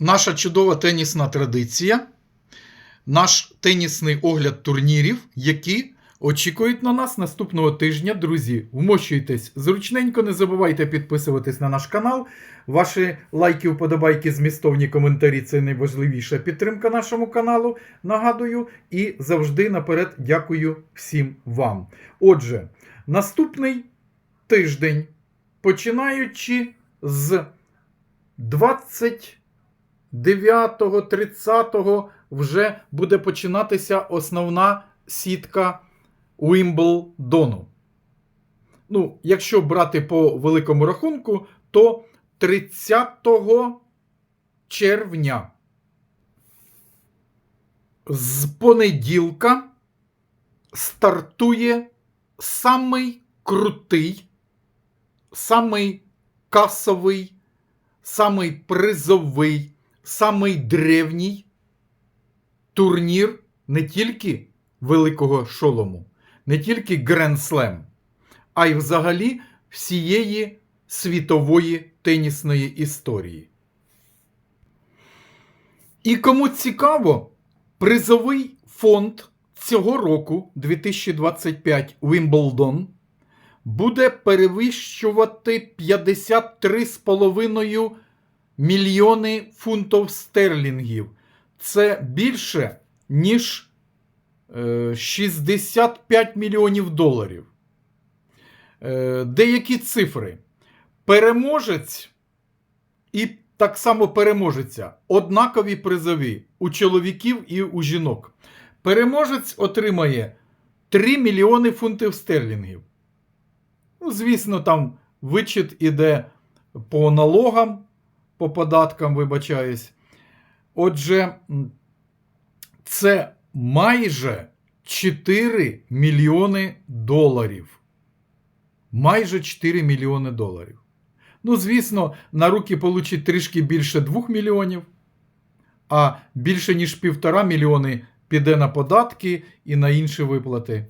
наша чудова тенісна традиція, наш тенісний огляд турнірів, які очікують на нас наступного тижня. Друзі, вмощуйтесь зручненько, не забувайте підписуватись на наш канал. Ваші лайки, вподобайки, змістовні коментарі це найважливіша підтримка нашому каналу. Нагадую, і завжди наперед дякую всім вам. Отже, наступний тиждень, починаючи з 29-30 вже буде починатися основна сітка Уімблдону. Ну, якщо брати по великому рахунку, то 30 червня з понеділка стартує самий крутий, самий касовий, самий призовий, самий древній турнір не тільки Великого Шолому, не тільки Гранд Слем, а й взагалі всієї світової тенісної історії. І кому цікаво, призовий фонд цього року, 2025 Wimbledon, буде перевищувати 53,5 мільйони фунтів стерлінгів. Це більше, ніж е, 65 мільйонів доларів. Е, деякі цифри. Переможець і так само переможеця. Однакові призові у чоловіків і у жінок. Переможець отримає 3 мільйони фунтів стерлінгів. Ну, звісно, там вичит іде по налогам, по податкам, вибачаюсь. Отже, це майже 4 мільйони доларів. Майже 4 мільйони доларів. Ну, звісно, на руки получить трішки більше 2 мільйонів, а більше ніж півтора мільйони піде на податки і на інші виплати.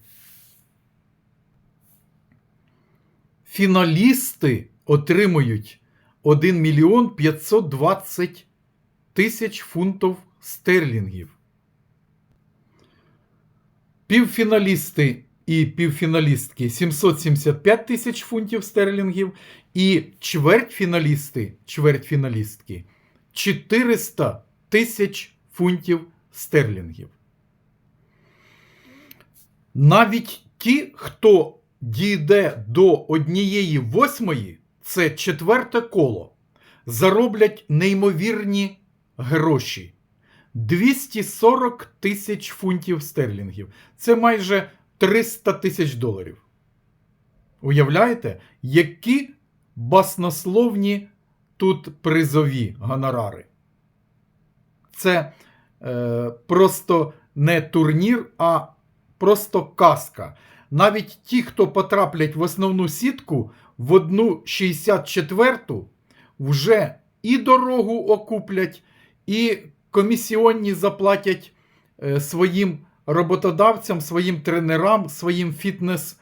Фіналісти отримують 1 мільйон 520 тисяч фунтів стерлінгів. Півфіналісти і півфіналістки 775 тисяч фунтів стерлінгів, і чвертьфіналісти, чвертьфіналістки 400 тисяч фунтів стерлінгів. Навіть ті, хто дійде до однієї восьмої, це четверте коло, зароблять неймовірні гроші. 240 тисяч фунтів стерлінгів. Це майже 300 тисяч доларів. Уявляєте, які баснословні тут призові гонорари? Це е, просто не турнір, а просто казка. Навіть ті, хто потраплять в основну сітку в одну 64-ту, вже і дорогу окуплять, і комісіонні заплатять е, своїм роботодавцям, своїм тренерам, своїм фітнес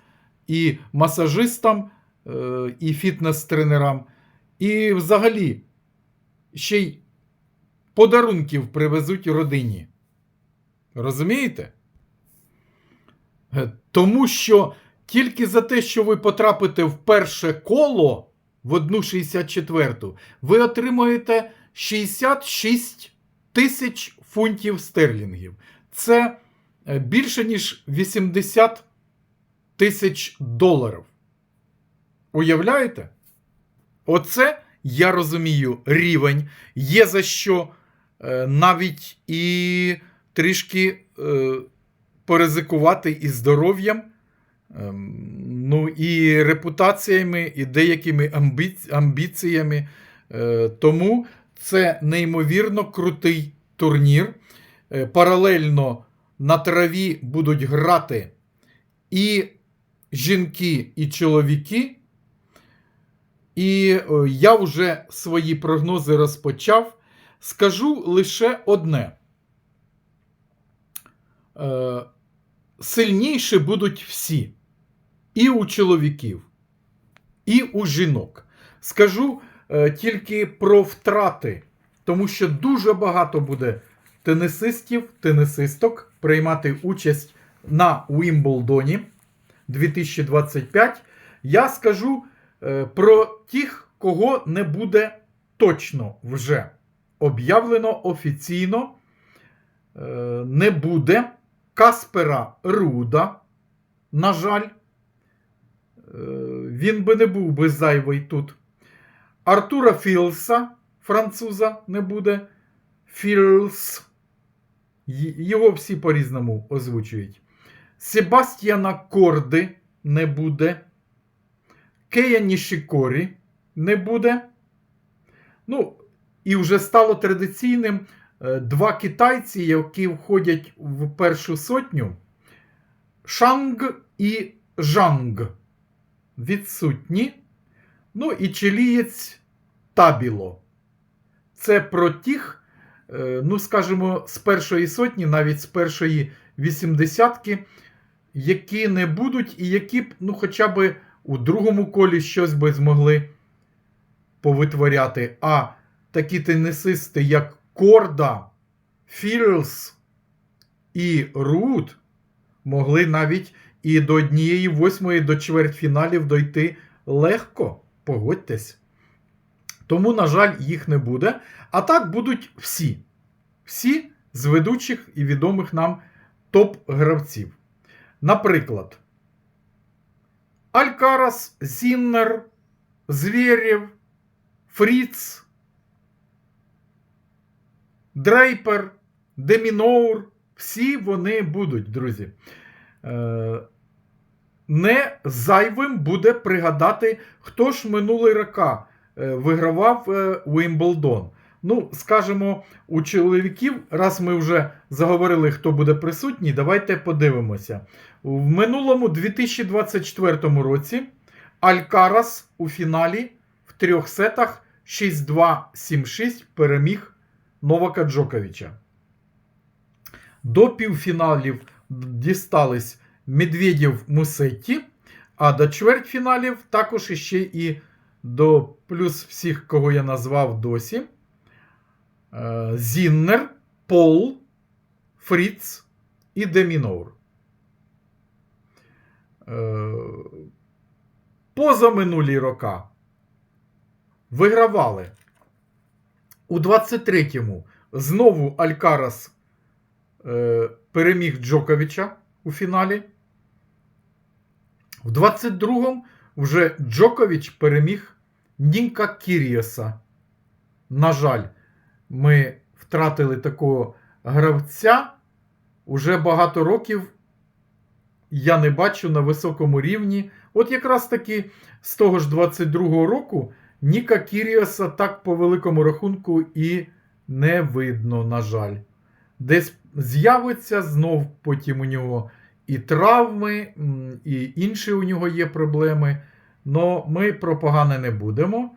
і масажистам, е, і фітнес-тренерам. І взагалі ще й подарунків привезуть родині. Розумієте? Е, Тому що тільки за те, що ви потрапите в перше коло в одну 64, ви отримуєте 66 тисяч фунтів стерлінгів. Це е, більше, ніж 80 тисяч доларів. Уявляєте? Оце, я розумію, рівень. Є за що е, навіть і трішки е, поризикувати і здоров'ям, ну і репутаціями, і деякими амбі- амбіціями. Е, тому це неймовірно крутий турнір. Е, Паралельно на траві будуть грати і жінки, і чоловіки. І е, я вже свої прогнози розпочав. Скажу лише одне. Сильніші будуть всі. І у чоловіків, і у жінок. Скажу е, тільки про втрати тому що дуже багато буде тенісистів, тенісисток приймати участь на Уімблдоні 2025. Я скажу е, про тих, кого не буде точно вже об'явлено офіційно. Е, не буде Каспера Руда, на жаль. Е, Він би не був би зайвий тут. Артура Філса, француза, не буде. Філс. Його всі по-різному озвучують. Себастьяна Корди не буде. Кея Нішікорі не буде. Ну, і вже стало традиційним е, два китайці, які входять в першу сотню. Шанг і Жанг відсутні. Ну і чилієць Табіло. Це про тих, е, ну, скажімо, з першої сотні, навіть з першої вісімдесятки, які не будуть, і які б, ну, хоча б у другому колі щось би змогли повитворяти. А такі тенісисти, як Корда, Фірлс і Рут, могли навіть і до однієї восьмої до чвертьфіналів дойти легко. Погодьтесь. Тому, на жаль, їх не буде. А так будуть всі. Всі з ведучих і відомих нам топ-гравців. Наприклад, Алькарас, Зіннер, Звєрєв, Фріц, Дрейпер, Деміноур. Всі вони будуть, друзі. Е, не зайвим буде пригадати, хто ж минулий рока е, вигравав е, Уімблдон. Ну, скажімо, у чоловіків, раз ми вже заговорили, хто буде присутній, давайте подивимося. В минулому 2024 році Алькарас у фіналі в трьох сетах 6-2-7-6 переміг Новака Джоковича. До півфіналів дістались Медведєв Мусетті, а до чвертьфіналів також іще і до плюс всіх, кого я назвав досі. Е, Зіннер, Пол, Фріц і Демінор. Е, Позаминулі рока вигравали. У 23-му знову Алькарас переміг Джоковича у фіналі. В 22-му вже Джокович переміг Нінка Кіріоса. На жаль, ми втратили такого гравця. Уже багато років я не бачу на високому рівні. От якраз таки з того ж 22-го року Ніка Кіріоса так по великому рахунку і не видно, на жаль. Десь з'явиться знов потім у нього і травми, і інші у нього є проблеми. Но ми про погане не будемо.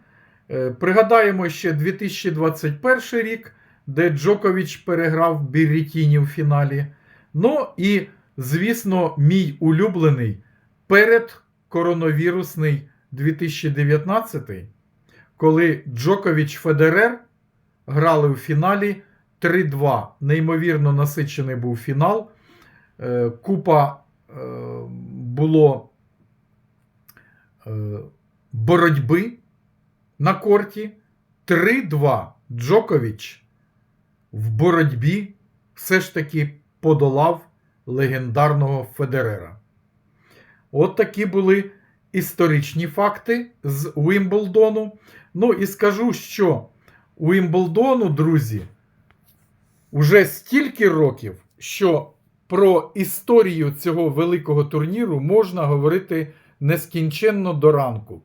Е, Пригадаємо ще 2021 рік, де Джокович переграв Біррітіні в фіналі. Ну і, звісно, мій улюблений передкоронавірусний 2019, коли Джокович Федерер грали у фіналі 3-2. Неймовірно насичений був фінал. Е, Купа е, було е, боротьби на корті. 3-2. Джокович в боротьбі все ж таки подолав легендарного Федерера. От такі були історичні факти з Уімблдону. Ну і скажу, що Уімблдону, друзі, уже стільки років, що про історію цього великого турніру можна говорити нескінченно до ранку.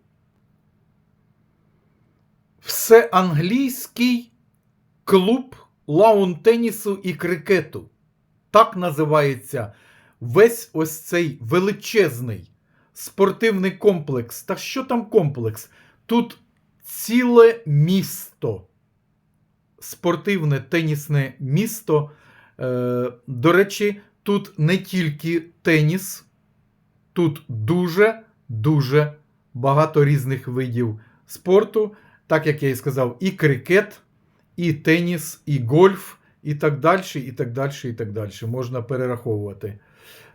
Всеанглійський клуб лаун-тенісу і крикету. Так називається весь ось цей величезний спортивний комплекс. Та що там комплекс? Тут ціле місто. Спортивне тенісне місто. Е, до речі, тут не тільки теніс, тут дуже-дуже багато різних видів спорту. Так як я і сказав, і крикет, і теніс, і гольф, і так далі, і так далі, і так далі. Можна перераховувати.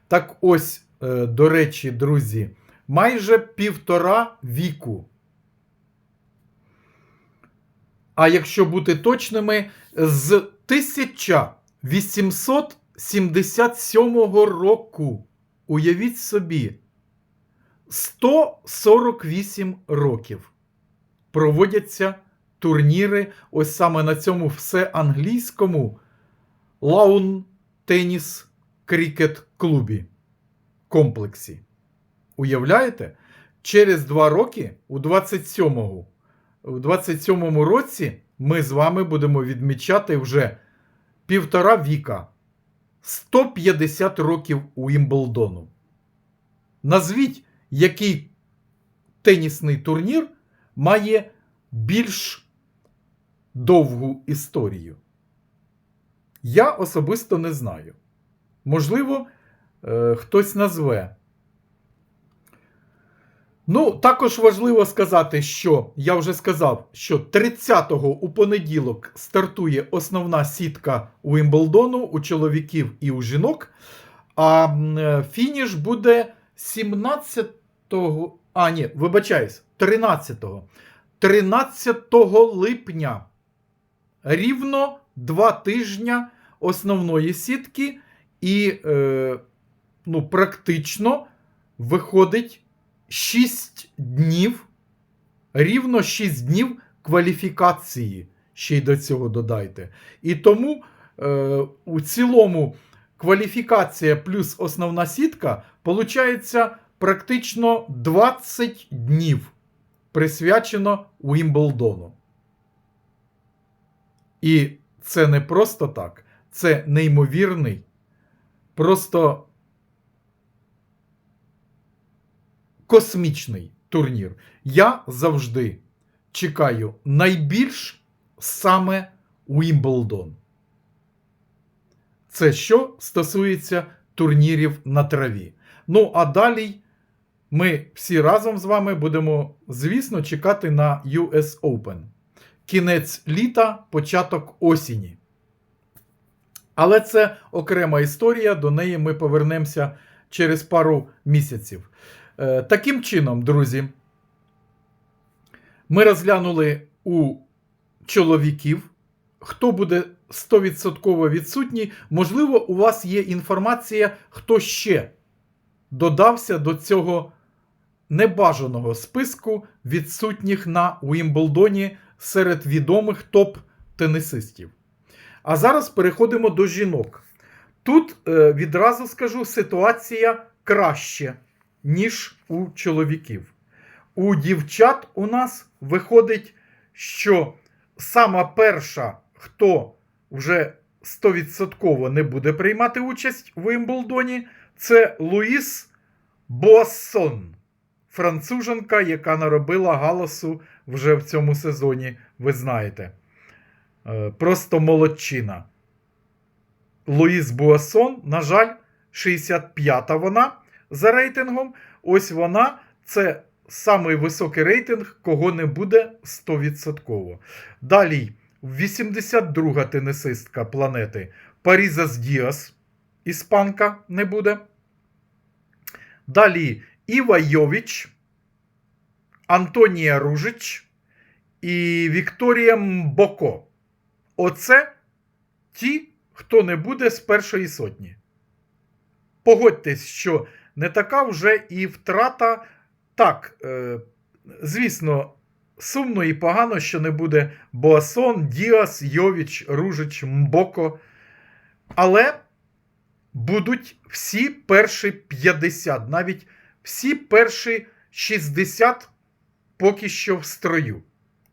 Так ось, е, до речі, друзі, майже півтора віку. А якщо бути точними, з 1877 року, уявіть собі, 148 років проводяться турніри, ось саме на цьому всеанглійському Лаун Теніс Крікет клубі комплексі. Уявляєте? Через два роки, у 27-му, у 27-му році, ми з вами будемо відмічати вже півтора віка 150 років Уімблдону. Назвіть, який тенісний турнір має більш довгу історію. Я особисто не знаю. Можливо, е, хтось назве. Ну, також важливо сказати, що я вже сказав, що 30-го у понеділок стартує основна сітка Уімблдону у чоловіків і у жінок. А е, фініш буде 17-го. А, ні, вибачаюсь, 13-го. 13 липня. Рівно два тижня основної сітки, і е, ну, практично виходить 6 днів, рівно 6 днів кваліфікації. Ще й до цього додайте. І тому е, у цілому кваліфікація плюс основна сітка получається практично 20 днів присвячено Уімблдону. І це не просто так, це неймовірний, просто космічний турнір. Я завжди чекаю найбільш саме Уімблдон. Це що стосується турнірів на траві. Ну, а далі ми всі разом з вами будемо, звісно, чекати на US Open. Кінець літа, початок осені. Але це окрема історія, до неї ми повернемося через пару місяців. Е, таким чином, друзі, ми розглянули у чоловіків, хто буде 100% відсутній. Можливо, у вас є інформація, хто ще додався до цього небажаного списку відсутніх на Уімблдоні серед відомих топ-тенісистів. А зараз переходимо до жінок. Тут е, відразу скажу, ситуація краще, ніж у чоловіків. У дівчат у нас виходить, що сама перша, хто вже 100% не буде приймати участь в Уімблдоні, це Луїс Боассон, француженка, яка наробила галасу вже в цьому сезоні, ви знаєте. Е, Просто молодчина. Луїс Буасон, на жаль, 65-та вона за рейтингом. Ось вона це самий високий рейтинг, кого не буде 100%. Далі, 82-га тенісистка планети Парізас Діас, іспанка не буде. Далі Іва Йовіч, Антонія Ружич і Вікторія Мбоко. Оце ті, хто не буде з першої сотні. Погодьтесь, що не така вже і втрата. Так, е, звісно, сумно і погано, що не буде Боасон, Діас, Йовіч, Ружич, Мбоко. Але будуть всі перші 50, навіть всі перші 60 поки що в строю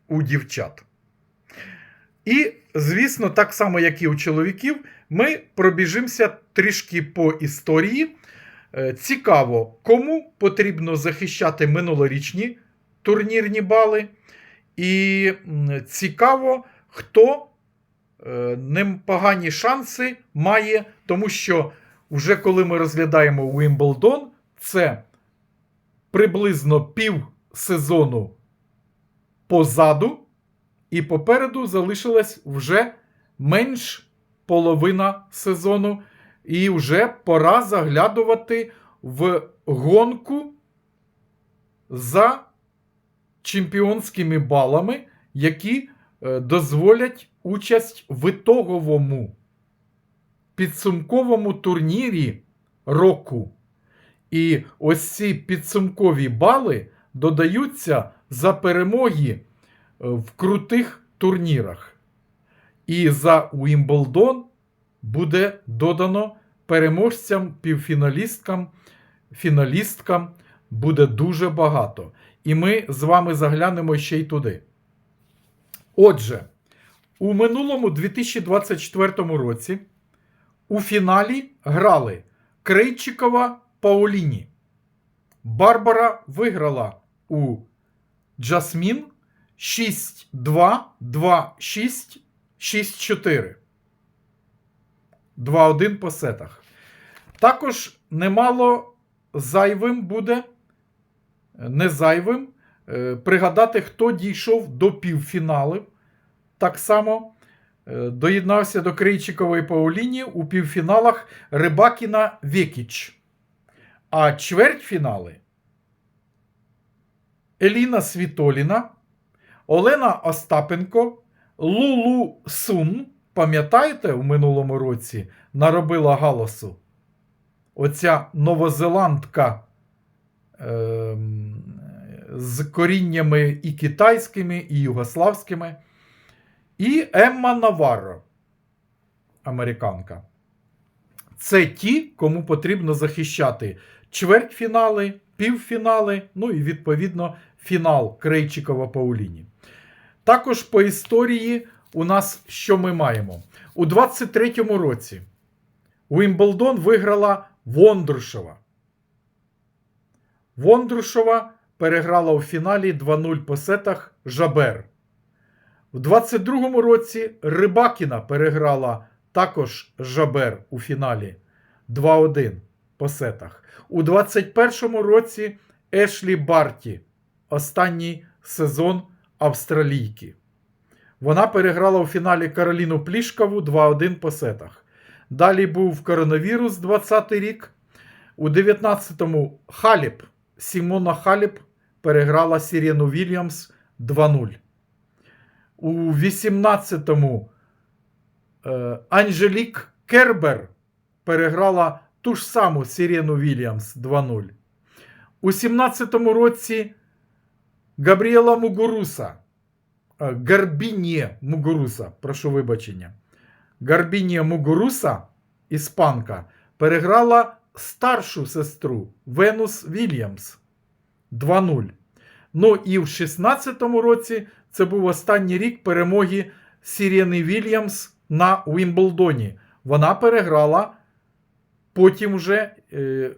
у дівчат. І, звісно, так само, як і у чоловіків, ми пробіжимося трішки по історії. Е, Цікаво, кому потрібно захищати минулорічні турнірні бали. І цікаво, хто е, непогані шанси має, тому що вже коли ми розглядаємо Уімблдон, це приблизно пів сезону позаду. і попереду залишилась вже менш половина сезону, і вже пора заглядувати в гонку за чемпіонськими балами, які е, дозволять участь в ітоговому підсумковому турнірі року. І ось ці підсумкові бали додаються за перемоги е, в крутих турнірах. І за Уімблдон буде додано переможцям, півфіналісткам, фіналісткам буде дуже багато. І ми з вами заглянемо ще й туди. Отже, у минулому 2024 році у фіналі грали Крейчикова Пауліні. Барбара виграла у Джасмін 6-2, 2-6, 6-4. 2-1 по сетах. Також немало зайвим буде, не зайвим, е, пригадати, хто дійшов до півфіналів. Так само е, доєднався до Крейчикової Пауліні у півфіналах Рибакіна Векіч. А чвертьфінали Еліна Світоліна, Олена Остапенко, Лулу Сун. Пам'ятаєте, у минулому році наробила галасу? Оця новозеландка е, з коріннями і китайськими, і югославськими. І Емма Наварро, американка. Це ті, кому потрібно захищати чвертьфінали, півфінали, ну і відповідно фінал Крейчикова Пауліні. Також по історії у нас що ми маємо? У 23-му році Уімблдон виграла Вондрушева. Вондрушева переграла у фіналі 2-0 по сетах Жабер. У 22-му році Рибакіна переграла також Жабер у фіналі 2-1 по сетах. У 21-му році Ешлі Барті, останній сезон австралійки. Вона переграла у фіналі Кароліну Плішкову 2-1 по сетах. Далі був коронавірус 20 рік. У 19-му Халіп Сімона Халіп переграла Сіріну Вільямс 2-0. У 18-му е, Анжелік Кербер переграла ту ж саму Сіріну Вільямс 2-0. У 17-му році Габріела Мугуруса. Е, Гарбінє Мугуруса, прошу вибачення. Гарбінія Мугуруса, іспанка, переграла старшу сестру Венус Вільямс 2-0. Ну і в 16-му році це був останній рік перемоги Сіріни Вільямс на Уімблдоні. Вона переграла потім вже е,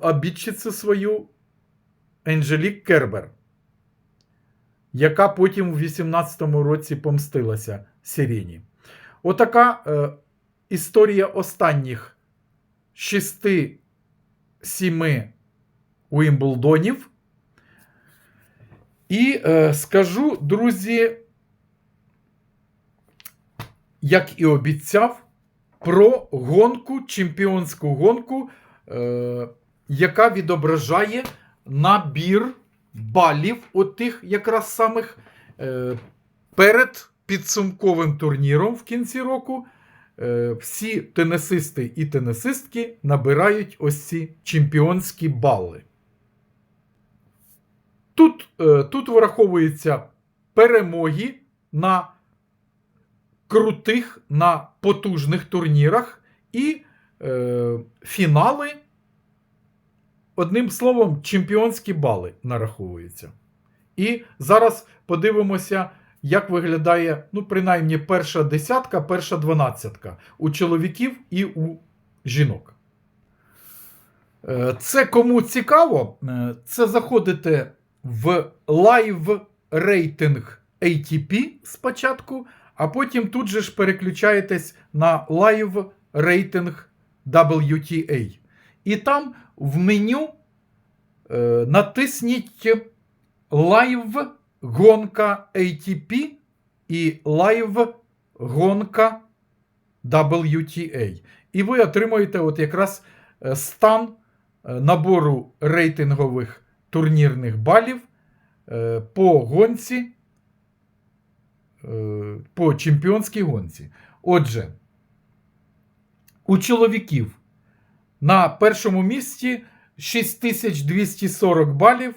обідчицю свою Енджелік Кербер, яка потім у 18-му році помстилася Сіріні. Отака е, історія останніх 6-7 Уімблдонів. І е, скажу, друзі, як і обіцяв, про гонку, чемпіонську гонку, е, яка відображає набір балів, отих якраз самих е, перед підсумковим турніром в кінці року. Е, всі тенесисти і тенесистки набирають ось ці чемпіонські бали. Тут, е, тут враховуються перемоги на крутих, на потужних турнірах і е, фінали. Одним словом, чемпіонські бали нараховуються. І зараз подивимося, як виглядає, ну, принаймні, перша десятка, перша дванадцятка у чоловіків і у жінок. Е, Це кому цікаво, е, це заходите в лайв рейтинг ATP спочатку, а потім тут же ж переключаєтесь на лайв рейтинг WTA. І там в меню е, натисніть лайв гонка ATP і лайв гонка WTA. І ви отримуєте от якраз е, стан е, набору рейтингових турнірних балів е, по гонці, по чемпіонській гонці. Отже, у чоловіків на першому місці 6240 балів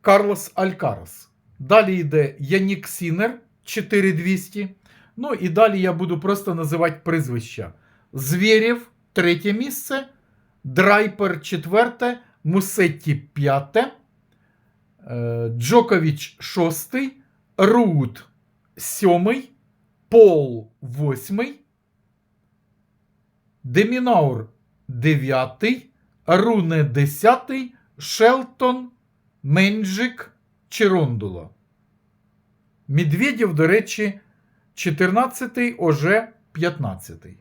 Карлос Алькарас. Далі йде Янік Сінер 4200. Ну і далі я буду просто називати прізвища. Звєрєв третє місце, Драйпер четверте, Мусетті п'яте, е, Джокович шостий, Рут сьомий, Пол восьмий, Демінаур дев'ятий, Руне десятий, Шелтон, Менджик, Черондула. Медведєв, до речі, 14-й, Оже 15-й.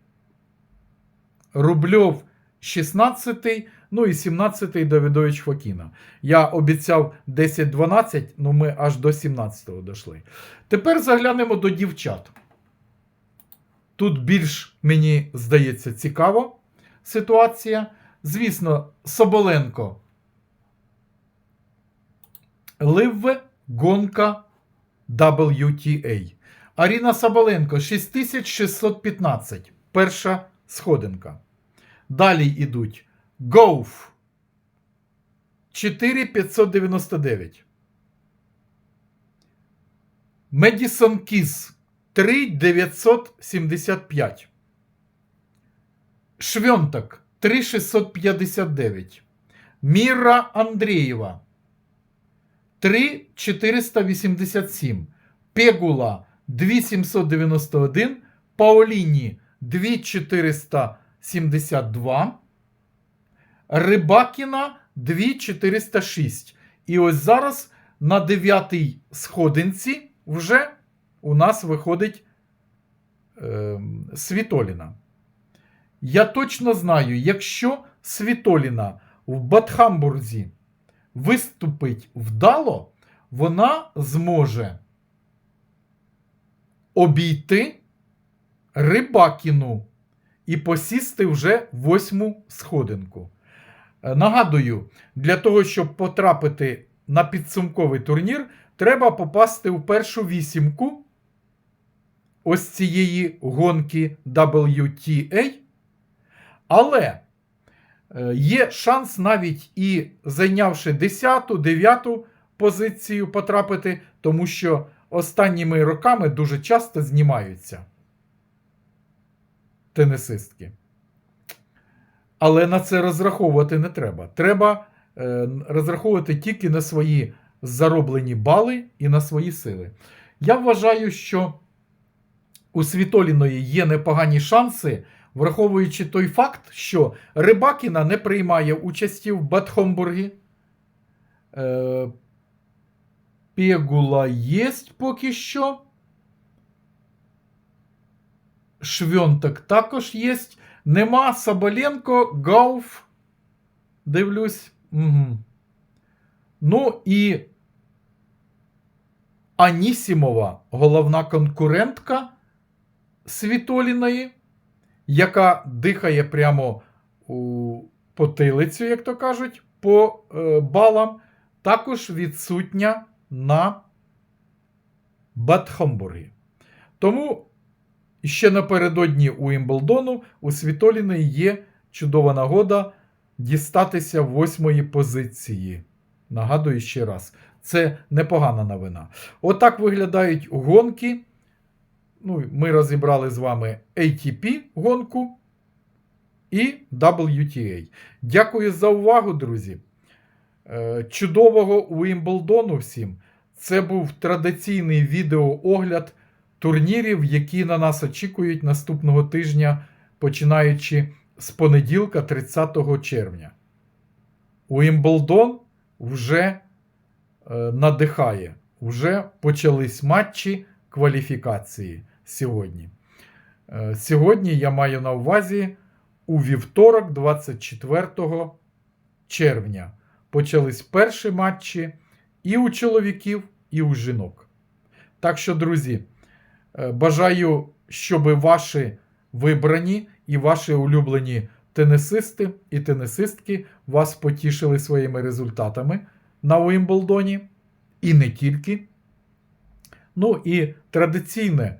Рубльов 16-й, ну і 17-й Давидович Фокіна. Я обіцяв 10-12, ну ми аж до 17-го дійшли. Тепер заглянемо до дівчат. Тут більш, мені здається, цікаво ситуація. Звісно, Соболенко. Ливве гонка WTA. Аріна Соболенко 6615. Перша сходинка. Далі йдуть Гоуф 4599. Медісон Кіс 3975. Швьонтак 3659. Міра Андрієва 3487. Пегула 2791. Паоліні 2472. Рибакіна 2406. І ось зараз на дев'ятій сходинці вже у нас виходить е, Світоліна. Я точно знаю, якщо Світоліна в Батхамбурзі виступить вдало, вона зможе обійти Рибакіну і посісти вже восьму сходинку. Е, Нагадую, для того, щоб потрапити на підсумковий турнір, треба попасти у першу вісімку ось цієї гонки WTA. Але е, є шанс навіть і зайнявши 10-ту, 9-ту позицію потрапити, тому що останніми роками дуже часто знімаються тенісистки. Але на це розраховувати не треба. Треба е, розраховувати тільки на свої зароблені бали і на свої сили. Я вважаю, що у Світоліної є непогані шанси, враховуючи той факт, що Рибакіна не приймає участі в Батхомбургі. Е, Пегула є поки що. Швьонтак також є. Нема Соболенко, Гауф. Дивлюсь. Угу. Ну і Анісімова, головна конкурентка Світоліної, яка дихає прямо у потилицю, як то кажуть, по е, балам, також відсутня на Батхамбургі. Тому ще напередодні у Імблдону у Світоліної є чудова нагода дістатися восьмої позиції. Нагадую ще раз, це непогана новина. Отак виглядають гонки. Ну, Ми розібрали з вами ATP гонку і WTA. Дякую за увагу, друзі. Е, Чудового Уімблдону всім. Це був традиційний відеоогляд турнірів, які на нас очікують наступного тижня, починаючи з понеділка, 30 червня. Уімблдон вже е, надихає. Вже почались матчі кваліфікації сьогодні. Е, сьогодні я маю на увазі у вівторок, 24 червня. Почались перші матчі і у чоловіків, і у жінок. Так що, друзі, Е, Бажаю, щоб ваші вибрані і ваші улюблені тенісисти і тенісистки вас потішили своїми результатами на Уімблдоні. І не тільки. Ну і традиційне